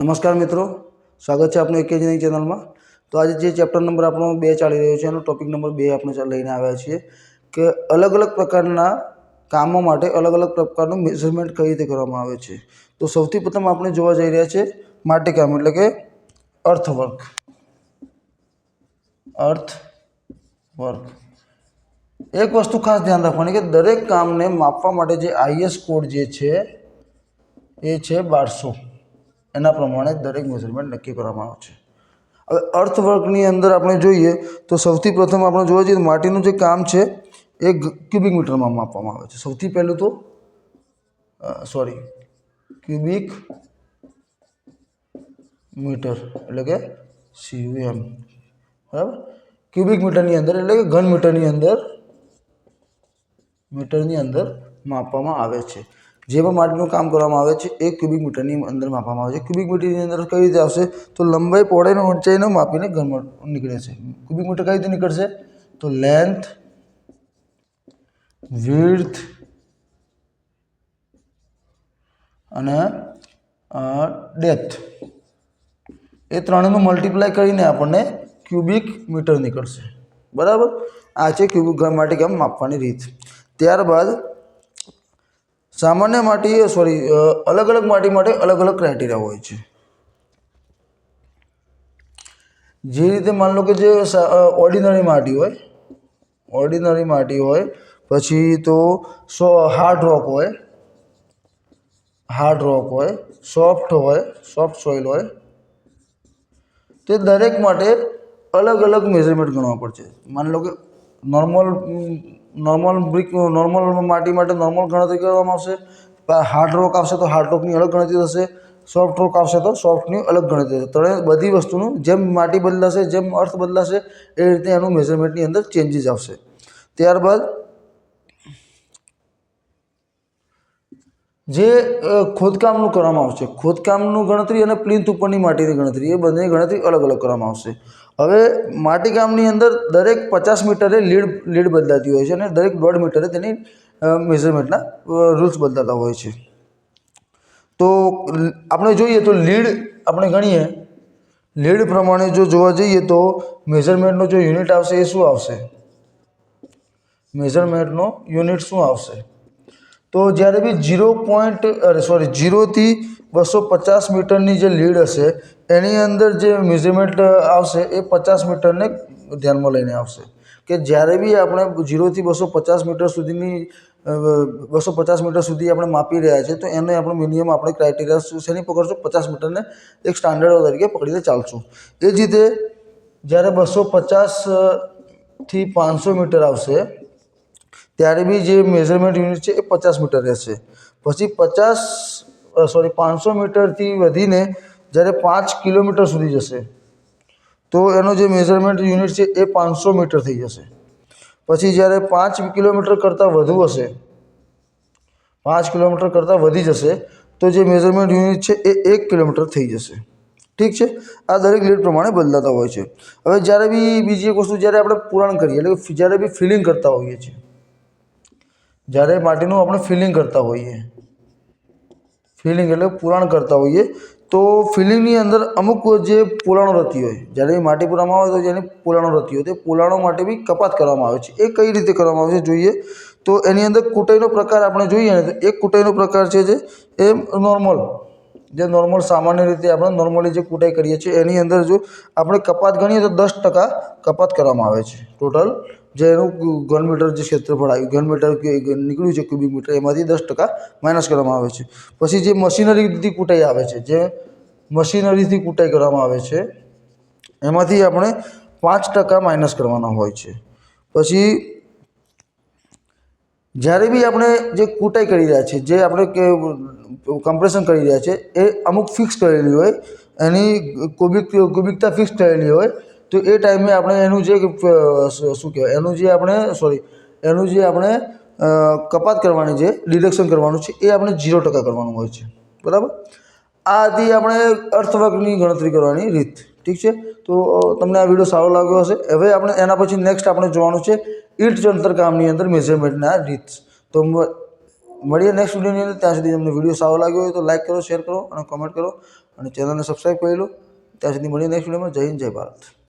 નમસ્કાર મિત્રો, સ્વાગત છે આપનું એકેજની ચેનલમાં. તો આજે જે ચેપ્ટર નંબર આપણો બે ચાલી રહ્યો છે, એનો ટોપિક નંબર બે આપણે લઈને આવ્યા છીએ કે અલગ અલગ પ્રકારના કામો માટે અલગ અલગ પ્રકારનું મેઝરમેન્ટ કઈ રીતે કરવામાં આવે છે. તો સૌથી પ્રથમ આપણે જોવા જઈ રહ્યા છે માટીકામ એટલે કે અર્થવર્ક. અર્થ વર્ક એક વસ્તુ ખાસ ધ્યાન રાખવાની કે દરેક કામને માપવા માટે જે આઈએસ કોડ જે છે, એ છે બારસો. એના પ્રમાણે દરેક મેઝરમેન્ટ નક્કી કરવામાં આવે છે. હવે અર્થવર્કની અંદર આપણે જોઈએ તો સૌથી પ્રથમ આપણે જોવા જઈએ માટીનું જે કામ છે એ ક્યુબિક મીટરમાં માપવામાં આવે છે. સૌથી પહેલું તો સોરી ક્યુબિક મીટર એટલે કે સીયુએમ બરાબર? ક્યુબિક મીટરની અંદર એટલે કે ઘન મીટરની અંદર મીટરની અંદર માપવામાં આવે છે. જે પણ માટીનું કામ કરવામાં આવે છે એ ક્યુબિક મીટરની અંદર માપવામાં આવે છે. ક્યુબિક મીટરની અંદર કઈ રીતે આવશે? તો લંબાઈ પહોળાઈનો ઊંચાઈનો માપીને ઘનમાં નીકળે છે. ક્યુબિક મીટર કઈ રીતે નીકળશે? તો લેન્થ વિર્થ અને ડેપ્થ એ ત્રણનું મલ્ટીપ્લાય કરીને આપણને ક્યુબિક મીટર નીકળશે. બરાબર? આ છે ક્યુબિક માટે કેમ માપવાની રીત. ત્યારબાદ સામાન્ય માટી સોરી અલગ અલગ માટી માટે અલગ અલગ ક્રાઇટેરિયા હોય છે. જે રીતે માની લો કે જે ઓર્ડિનરી માટી હોય ઓર્ડિનરી માટી હોય, પછી તો સો હાર્ડ રોક હોય હાર્ડ રોક હોય સોફ્ટ હોય સોફ્ટ સોઇલ હોય, તે દરેક માટે અલગ અલગ મેઝરમેન્ટ ગણવા પડશે. માની લો કે નોર્મલ નોર્મલ બ્રિક નોર્મલ માટી માટે નોર્મલ ગણતરી કરવામાં આવશે. હાર્ડ રોક આવશે તો હાર્ડ રોકની અલગ ગણતરી થશે. સોફ્ટ રોક આવશે તો સોફ્ટની અલગ ગણતરી થશે. ત્રણે બધી વસ્તુનું જેમ માટી બદલાશે, જેમ અર્થ બદલાશે, એ રીતે એનું મેઝરમેન્ટની અંદર ચેન્જીસ આવશે. ત્યારબાદ, જે ખોદકામનું કરવામાં આવશે. ખોદકામનું ગણતરી અને પ્લિન્થ ઉપરની માટીની ગણતરી, એ બંને ગણતરી અલગ અલગ કરવામાં આવશે. હવે માટીકામની અંદર દરેક પચાસ મીટરે લીડ લીડ બદલાતી હોય છે અને દરેક દોઢ મીટરે તેની મેઝરમેન્ટના રૂલ્સ બદલાતા હોય છે. તો આપણે જોઈએ તો લીડ આપણે ગણીએ. લીડ પ્રમાણે જો જોવા જઈએ તો મેઝરમેન્ટનો જો યુનિટ આવશે એ શું આવશે? મેઝરમેન્ટનો યુનિટ શું આવશે? તો જ્યારે બી ઝીરો પોઈન્ટ અરે સોરી ઝીરોથી બસો પચાસ મીટરની જે લીડ હશે, એની અંદર જે મેઝરમેન્ટ આવશે, એ પચાસ મીટરને ધ્યાનમાં લઈને આવશે. કે જ્યારે બી આપણે ઝીરોથી બસો પચાસ મીટર સુધીની બસો પચાસ મીટર સુધી આપણે માપી રહ્યા છીએ, તો એને આપણે મિનિમમ આપણે ક્રાઇટેરિયા શેની પકડશું પચાસ મીટરને એક સ્ટાન્ડર્ડ તરીકે પકડીને ચાલશું. એ જ રીતે જ્યારે બસો પચાસથી પાંચસો મીટર આવશે ત્યારે બી જે મેઝરમેન્ટ યુનિટ છે એ પચાસ મીટર રહેશે. પછી પચાસ સોરી પાંચસો મીટરથી વધીને જ્યારે પાંચ કિલોમીટર સુધી જશે, તો એનો જે મેઝરમેન્ટ યુનિટ છે એ પાંચસો મીટર થઈ જશે. પછી જ્યારે પાંચ કિલોમીટર કરતાં વધુ હશે, પાંચ કિલોમીટર કરતાં વધી જશે, તો જે મેઝરમેન્ટ યુનિટ છે એ એક કિલોમીટર થઈ જશે. ઠીક છે? આ દરેક લીડ પ્રમાણે બદલાતા હોય છે. હવે જ્યારે બી બીજી એક વસ્તુ, જ્યારે આપણે પુરાણ કરીએ, એટલે જ્યારે બી ફિલિંગ કરતા હોઈએ છીએ જ્યારે માટીનું આપણે ફિલિંગ કરતા હોઈએ. ફિલિંગ એટલે પુરાણ કરતા હોઈએ. તો ફિલિંગની અંદર અમુક જે પોલાણો રહેતી હોય, જ્યારે એ માટી પુરાવામાં આવે તો જેની પોલાણો રહેતી હોય, તે પોલાણો માટે બી કપાત કરવામાં આવે છે. એ કઈ રીતે કરવામાં આવે છે જોઈએ. તો એની અંદર કૂટાઈનો પ્રકાર આપણે જોઈએ ને, તો એક કૂટાઈનો પ્રકાર છે જે, એ નોર્મલ જે નોર્મલ સામાન્ય રીતે આપણે નોર્મલી જે કૂટાઈ કરીએ છીએ, એની અંદર જો આપણે કપાત ગણીએ તો દસ ટકા કપાત કરવામાં આવે છે. ટોટલ જે એનું ઘન મીટર જે ક્ષેત્રફળ આવ્યું, ઘન મીટર કે નીકળ્યું છે ક્યુબિક મીટર એમાંથી દસ ટકા માઇનસ કરવામાં આવે છે. પછી જે મશીનરીથી કૂટાઈ આવે છે, જે મશીનરીથી કૂટાઈ કરવામાં આવે છે, એમાંથી આપણે પાંચ ટકા માઇનસ કરવાના હોય છે. પછી જ્યારે બી આપણે જે કૂટાઈ કરી રહ્યા છીએ જે આપણે કે કમ્પ્રેશન કરી રહ્યા છીએ એ અમુક ફિક્સ કરેલી હોય, એની કુબિક કુબિકતા ફિક્સ થયેલી હોય તો એ ટાઈમે આપણે એનું જે શું કહેવાય, એનું જે આપણે સોરી એનું જે આપણે કપાત કરવાની જે ડિડક્શન કરવાનું છે, એ આપણે ઝીરો ટકા કરવાનું હોય છે. બરાબર? આ હતી આપણે અર્થવર્કની ગણતરી કરવાની રીત. ઠીક છે? તો તમને આ વીડિયો સારો લાગ્યો હશે. હવે આપણે એના પછી નેક્સ્ટ આપણે જોવાનું છે ઈટ ચણતર કામની અંદર મેઝરમેન્ટના રીત. તો મળીએ નેક્સ્ટ વિડીયોની અંદર. ત્યાં સુધી તમને વીડિયો સારો લાગ્યો હોય તો લાઇક કરો શેર કરો અને કોમેન્ટ કરો અને ચેનલને સબસ્ક્રાઈબ કરી લો. ત્યાં સુધી મળીએ નેક્સ્ટ વિડીયોમાં જય હિન્દ, જય ભારત.